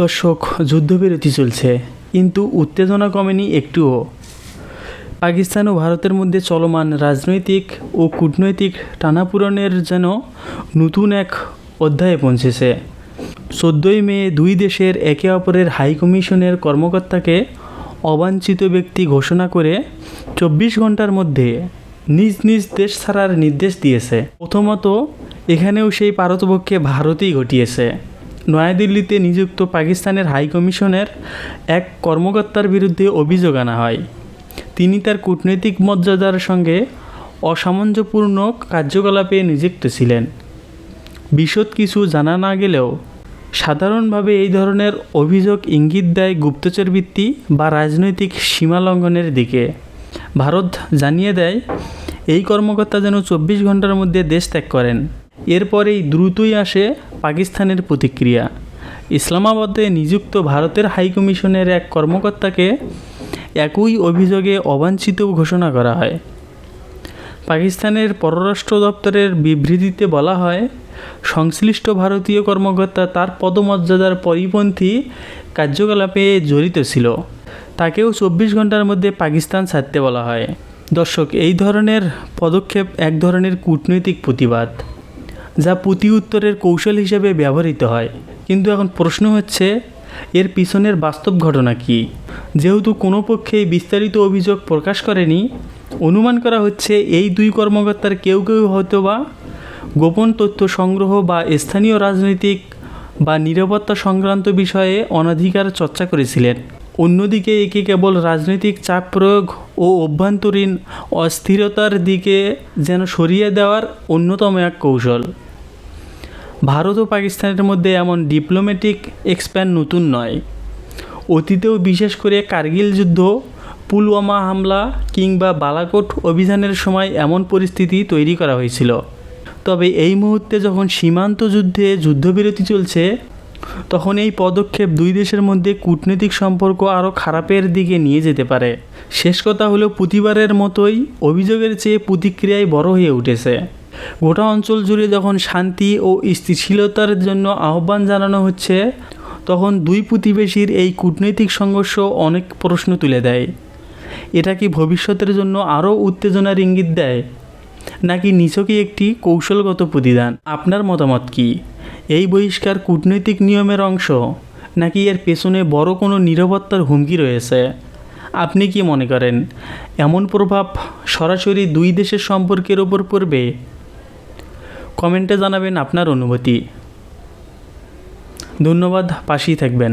দর্শক, যুদ্ধবিরতি চলছে, কিন্তু উত্তেজনা কমেনি একটুও। পাকিস্তান ও ভারতের মধ্যে চলমান রাজনৈতিক ও কূটনৈতিক টানাপূরণের যেন নতুন এক অধ্যায়ে পৌঁছেছে। চোদ্দোই মে দুই দেশের একে অপরের হাইকমিশনের কর্মকর্তাকে অবাঞ্ছিত ব্যক্তি ঘোষণা করে চব্বিশ ঘণ্টার মধ্যে নিজ নিজ দেশ ছাড়ার নির্দেশ দিয়েছে। প্রথমত, এখানেও সেই পারতপক্ষে ভারতই ঘটিয়েছে। নয়াদিল্লিতে নিযুক্ত পাকিস্তানের হাই কমিশনের এক কর্মকর্তার বিরুদ্ধে অভিযোগ আনা হয়। তিনি তার কূটনৈতিক মর্যাদার সঙ্গে অসামঞ্জস্যপূর্ণ কার্যকলাপে নিযুক্ত ছিলেন। বিশদ কিছু জানা না গেলেও সাধারণভাবে এই ধরনের অভিযোগ ইঙ্গিত দেয় গুপ্তচরবৃত্তি বা রাজনৈতিক সীমা লঙ্ঘনের দিকে। ভারত জানিয়ে দেয়, এই কর্মকর্তা যেন চব্বিশ ঘণ্টার মধ্যে দেশ ত্যাগ করেন। এরপরেই দ্রুতই আসে পাকিস্তানের প্রতিক্রিয়া। ইসলামাবাদে নিযুক্ত ভারতের হাইকমিশনের এক কর্মকর্তাকে একই অভিযোগে অবাঞ্ছিত ঘোষণা করা হয়। পাকিস্তানের পররাষ্ট্র দপ্তরের বিবৃতিতে বলা হয়, সংশ্লিষ্ট ভারতীয় কর্মকর্তা তার পদমর্যাদার পরিপন্থী কার্যকলাপে জড়িত ছিল। তাকেও চব্বিশ ঘণ্টার মধ্যে পাকিস্তান ছাড়তে বলা হয়। দর্শক, এই ধরনের পদক্ষেপ এক ধরনের কূটনৈতিক প্রতিবাদ। যা প্রতি উত্তরের কৌশল হিসেবে ব্যবহৃত হয়। কিন্তু এখন প্রশ্ন হচ্ছে, এর পিছনের বাস্তব ঘটনা কী? যেহেতু কোনো পক্ষেই বিস্তারিত অভিযোগ প্রকাশ করেনি, অনুমান করা হচ্ছে এই দুই কর্মকর্তার কেউ কেউ হয়তো বা গোপন তথ্য সংগ্রহ বা স্থানীয় রাজনৈতিক বা নিরাপত্তা সংক্রান্ত বিষয়ে অনাধিকার চর্চা করেছিলেন। অন্যদিকে একে কেবল রাজনৈতিক চাপ প্রয়োগ ও অভ্যন্তরীণ অস্থিরতার দিকে যেন সরিয়ে দেওয়ার অন্যতম এক কৌশল। ভারত ও পাকিস্তানের মধ্যে এমন ডিপ্লোম্যাটিক এক্সপ্যান নতুন নয়। অতীতেও বিশেষ করে কার্গিল যুদ্ধ, পুলওয়ামা হামলা কিংবা বালাকোট অভিযানের সময় এমন পরিস্থিতি তৈরি করা হয়েছিল। তবে এই মুহূর্তে যখন সীমান্ত যুদ্ধে যুদ্ধবিরতি চলছে, তখন এই পদক্ষেপ দুই দেশের মধ্যে কূটনৈতিক সম্পর্ক আরও খারাপের দিকে নিয়ে যেতে পারে। শেষ কথা হলো প্রতিবারের মতোই অভিযোগের চেয়ে প্রতিক্রিয়ায় বড় হয়ে উঠেছে। গোটা অঞ্চল জুড়ে যখন শান্তি ও স্থিতিশীলতার জন্য আহ্বান জানানো হচ্ছে, তখন দুই প্রতিবেশীর এই কূটনৈতিক সংঘর্ষ অনেক প্রশ্ন তুলে দেয়। এটা কি ভবিষ্যতের জন্য আরও উত্তেজনার ইঙ্গিত দেয়? নাকি নিছকই একটি কৌশলগত প্রতিদান? আপনার মতামত কি? এই বহিষ্কার কূটনৈতিক নিয়মের অংশ? নাকি এর পেছনে বড় কোনো নিরাপত্তার হুমকি রয়েছে? আপনি কি মনে করেন, এমন প্রভাব সরাসরি দুই দেশের সম্পর্কের ওপর পড়বে? কমেন্টে জানাবেন আপনার অনুভূতি। ধন্যবাদ পাশেই থাকবেন।